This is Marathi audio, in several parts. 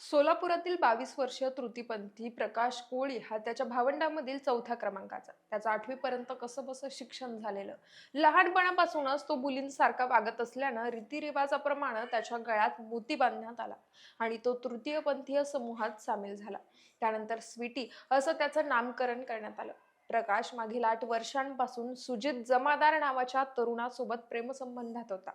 सोलापुरातील बावीस वर्षीय तृतीपंथी प्रकाश कोळी हा त्याच्या भावंडामधील चौथ्या क्रमांकाचा त्याचं आठवीपर्यंत कसं बसं शिक्षण झालेलं? लहानपणापासूनच तो मुलींसारखा वागत असल्यानं रीतिरिवाजाप्रमाणे त्याच्या गळ्यात मोती बांधण्यात आला आणि तो तृतीयपंथीय समूहात सामील झाला. त्यानंतर स्वीटी असं त्याचं नामकरण करण्यात आलं. प्रकाश मागील आठ वर्षांपासून सुजित जमादार नावाच्या तरुणासोबत प्रेमसंबंधात होता.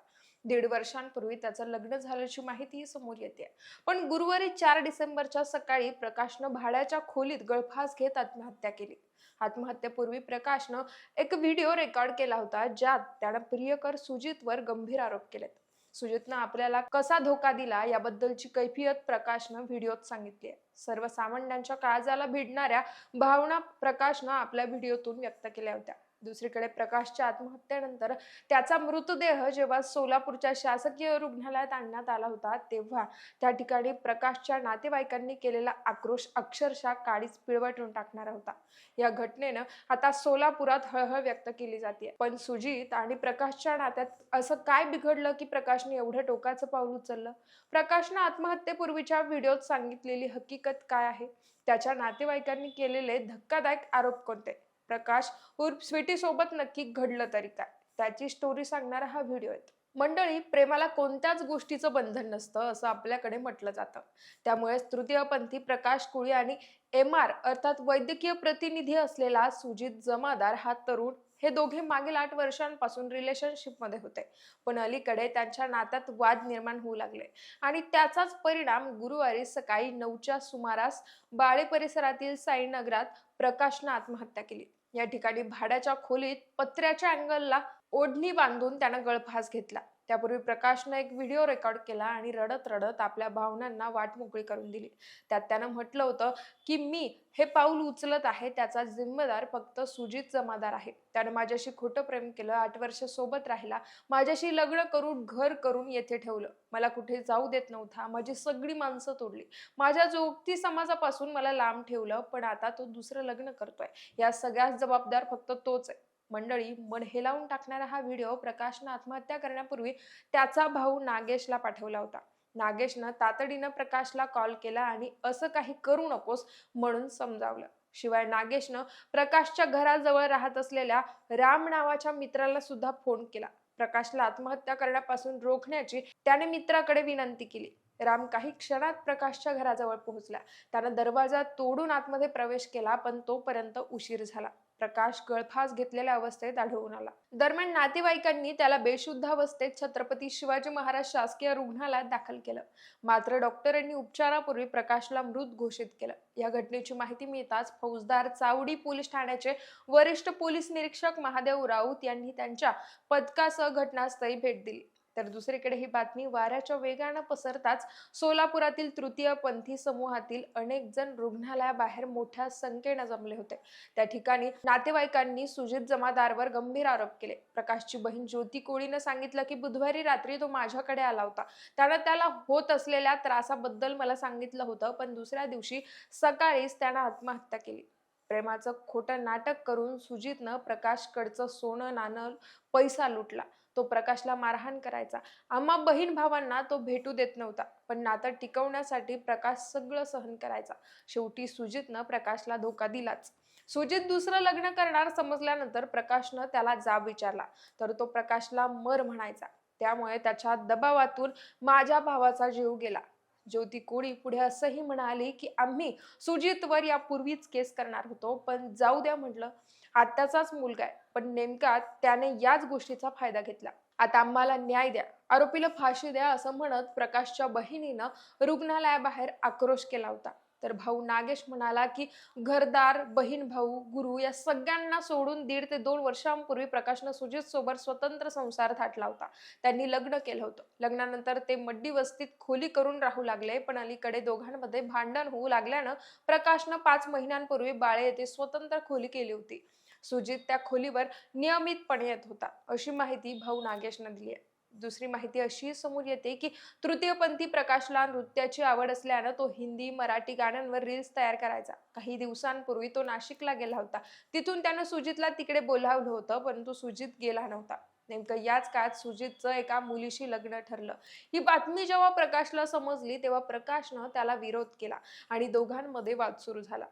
दीड वर्षांपूर्वी त्याचं लग्न झाल्याची माहिती समोर येते. पण गुरुवारी चार डिसेंबरच्या सकाळी प्रकाशनं भाड्याच्या खोलीत गळफास घेत आत्महत्या केली. आत्महत्येपूर्वी प्रकाशनं एक व्हिडिओ रेकॉर्ड केला होता ज्यात त्यानं प्रियकर सुजितवर गंभीर आरोप केलेत. सुजितनं आपल्याला कसा धोका दिला याबद्दलची कैफियत प्रकाशनं व्हिडिओत सांगितली आहे. सर्वसामान्यांच्या काळजाला भिडणाऱ्या भावना प्रकाशनं आपल्या व्हिडिओतून व्यक्त केल्या होत्या. दुसरीकडे प्रकाशच्या आत्महत्येनंतर त्याचा मृतदेह जेव्हा सोलापूरच्या शासकीय रुग्णालयात आणण्यात आला होता तेव्हा त्या ठिकाणी प्रकाशच्या नातेवाईकांनी केलेला आक्रोश अक्षरशः काळीच पिळवटून टाकणारा होता. या घटनेनं आता सोलापुरात हळहळ व्यक्त केली जाते पण सुजित आणि प्रकाशच्या नात्यात असं काय बिघडलं की प्रकाशने एवढं टोकाचं पाऊल उचललं? प्रकाशनं आत्महत्येपूर्वीच्या व्हिडिओत सांगितलेली हकीकत काय आहे? त्याच्या नातेवाईकांनी केलेले धक्कादायक आरोप कोणते? प्रकाश उर्फ स्वीटी सोबत नक्की घडलं तरी काय? त्याची स्टोरी सांगणारा हा व्हिडिओ आहे. मंडळी प्रेमाला कोणत्याच गोष्टीचं बंधन नसतं असं आपल्याकडे म्हटलं जातं. त्यामुळे तृतीयपंथी प्रकाश कुळी आणि एम आर अर्थात वैद्यकीय प्रतिनिधी असलेला सुजित जमादार हा तरुण हे दोघे मागील आठ वर्षांपासून रिलेशनशिपमध्ये होते. पण अलीकडे त्यांच्या नात्यात वाद निर्माण होऊ लागले. आणि त्याचाच परिणाम गुरुवारी सकाळी नऊच्या सुमारास बाळे परिसरातील साईनगरात प्रकाशनं आत्महत्या केली. या ठिकाणी भाड्याच्या खोलीत पत्र्याच्या अँगलला ओढणी बांधून त्यानं गळफास घेतला. त्यापूर्वी प्रकाशनं एक व्हिडिओ रेकॉर्ड केला आणि रडत रडत आपल्या भावनांना वाट मोकळी करून दिली. त्यात त्यानं म्हटलं होतं की मी हे पाऊल उचलत आहे त्याचा जिम्मेदार फक्त सुजित जमादार आहे. त्यानं माझ्याशी खोटं प्रेम केलं आठ वर्ष सोबत राहिला. माझ्याशी लग्न करून घर करून येथे ठेवलं. मला कुठे जाऊ देत नव्हता. माझी सगळी माणसं तोडली. माझ्या जोगती समाजापासून मला लांब ठेवलं पण आता तो दुसरं लग्न करतोय. या सगळ्यात जबाबदार फक्त तोच आहे. मंडळी मन हेलावून टाकणारा हा व्हिडिओ प्रकाशनं आत्महत्या करण्यापूर्वी त्याचा भाऊ नागेशला पाठवला होता. नागेशनं तातडीनं प्रकाशला कॉल केला आणि असं काही करू नकोस म्हणून समजावलं. शिवाय नागेशनं प्रकाशच्या घराजवळ राहत असलेल्या राम नावाच्या मित्राला सुद्धा फोन केला. प्रकाशला आत्महत्या करण्यापासून रोखण्याची त्याने मित्राकडे विनंती केली. राम काही क्षणात प्रकाशच्या घराजवळ पोहोचला. त्यानं दरवाजा तोडून आतमध्ये प्रवेश केला पण तोपर्यंत उशीर झाला. प्रकाश गळफास घेतलेल्या अवस्थेत आढळून आला. दरम्यान नातेवाईकांनी त्याला बेशुद्ध अवस्थेत छत्रपती शिवाजी महाराज शासकीय रुग्णालयात दाखल केलं. मात्र डॉक्टरांनी उपचारापूर्वी प्रकाशला मृत घोषित केलं. या घटनेची माहिती मिळताच फौजदार चावडी पोलीस ठाण्याचे वरिष्ठ पोलीस निरीक्षक महादेव राऊत यांनी त्यांच्या पथकासह घटनास्थळी भेट दिली. तर दुसरीकडे ही बातमी वाऱ्याच्या वेगानं पसरताच सोलापुरातील तृतीय पंथी समूहातील अनेक जण रुग्णालयाबाहेर मोठ्या संख्येनं जमले होते. त्या ठिकाणी नातेवाईकांनी सुजित जमादारवर गंभीर आरोप केले. प्रकाशची बहीण ज्योती कोळीनं सांगितलं की बुधवारी रात्री तो माझ्याकडे आला होता. त्यानं त्याला होत असलेल्या त्रासाबद्दल मला सांगितलं होतं पण दुसऱ्या दिवशी सकाळीच त्यानं आत्महत्या केली. प्रेमाचं खोटं नाटक करून सुजितनं प्रकाशकडचं सोनं नाणं पैसा लुटला. तो प्रकाशला मारहाण करायचा. आम्हा बहीण भावांना तो भेटू देत नव्हता पण नातं टिकवण्यासाठी प्रकाश सगळं सहन करायचा. शेवटी सुजितनं प्रकाशला धोका दिलाच. सुजित दुसरं लग्न करणार समजल्यानंतर प्रकाशनं त्याला जाब विचारला तर तो प्रकाशला मर म्हणायचा. त्यामुळे त्याच्या दबावातून माझ्या भावाचा जीव गेला. ज्योती कोळी पुढे असंही म्हणाली की आम्ही सुजितवर यापूर्वीच केस करणार होतो पण जाऊ द्या म्हटलं आत्याचाच मुलगा आहे पण नेमका त्याने याच गोष्टीचा फायदा घेतला. आता आम्हाला न्याय द्या आरोपीला फाशी द्या असं म्हणत प्रकाशच्या बहिणीनं रुग्णालयाबाहेर आक्रोश केला होता. तर भाऊ नागेश म्हणाला की घरदार बहीण भाऊ गुरु या सगळ्यांना सोडून दीड ते दोन वर्षांपूर्वी प्रकाशनं सुजित सोबत स्वतंत्र संसार थाटला होता. त्यांनी लग्न केलं होतं. लग्नानंतर ते मड्डी वस्तीत खोली करून राहू लागले पण अलीकडे दोघांमध्ये भांडण होऊ लागल्यानं प्रकाशनं पाच महिन्यांपूर्वी बाळे येथे स्वतंत्र खोली केली होती. सुजित त्या खोलीवर नियमितपणे येत होता. अशी माहिती भाऊ नागेशनं दिली आहे. दुसरी माहिती अशी समोर येते की तृतीयपंथी प्रकाशला नृत्याची आवड असल्यानं तो हिंदी मराठी गाण्यांवर रील्स तयार करायचा. काही दिवसांपूर्वी तो नाशिकला गेला होता. तिथून त्यानं सुजितला तिकडे बोलावलं होतं परंतु सुजित गेला नव्हता. नेमकं याच काळात सुजितचं एका मुलीशी लग्न ठरलं. ही बातमी जेव्हा प्रकाशला समजली तेव्हा प्रकाशनं त्याला विरोध केला आणि दोघांमध्ये वाद सुरू झाला.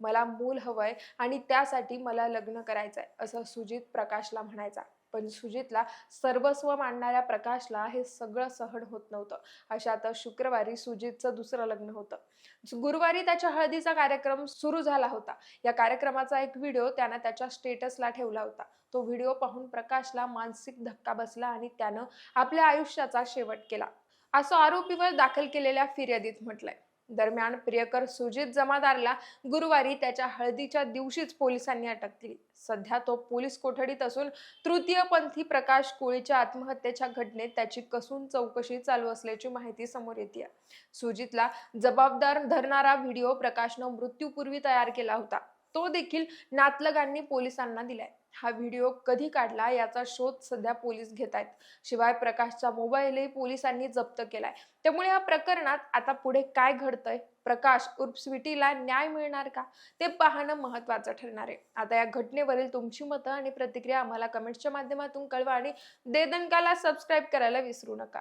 मला मूल हवंय आणि त्यासाठी मला लग्न करायचंय असं सुजित प्रकाशला म्हणायचा. पण सुजितला सर्वस्व मांडणाऱ्या प्रकाशला हे सगळं सहन होत नव्हतं. अशातच शुक्रवारी सुजितचं दुसरं लग्न होतं. गुरुवारी त्याच्या हळदीचा कार्यक्रम सुरू झाला होता. या कार्यक्रमाचा एक व्हिडिओ त्यानं त्याच्या स्टेटसला ठेवला होता. तो व्हिडिओ पाहून प्रकाशला मानसिक धक्का बसला आणि त्यानं आपल्या आयुष्याचा शेवट केला. असं आरोपीवर दाखल केलेल्या फिर्यादीत म्हटलंय. दरम्यान प्रियकर सुजित जमादारला गुरुवारी त्याच्या हळदीच्या दिवशीच पोलिसांनी अटक केली. सध्या तो पोलीस कोठडीत असून तृतीयपंथी प्रकाश कोळीच्या आत्महत्येच्या घटनेत त्याची कसून चौकशी चालू असल्याची माहिती समोर येते सुजितला जबाबदार धरणारा व्हिडिओ प्रकाशनं मृत्यूपूर्वी तयार केला होता. तो देखील नातलगांनी पोलिसांना दिलाय. हा व्हिडिओ कधी काढला याचा शोध सध्या पोलीस घेत आहेत. शिवाय प्रकाशचा मोबाईलही पोलिसांनी जप्त केलाय. त्यामुळे या प्रकरणात आता पुढे काय घडतंय? प्रकाश उर्फ स्वीटीला न्याय मिळणार का? ते पाहणं महत्वाचं ठरणार आहे. आता या घटनेवरील तुमची मतं आणि प्रतिक्रिया आम्हाला कमेंट्सच्या माध्यमातून कळवा आणि देदनकाला सबस्क्राईब करायला विसरू नका.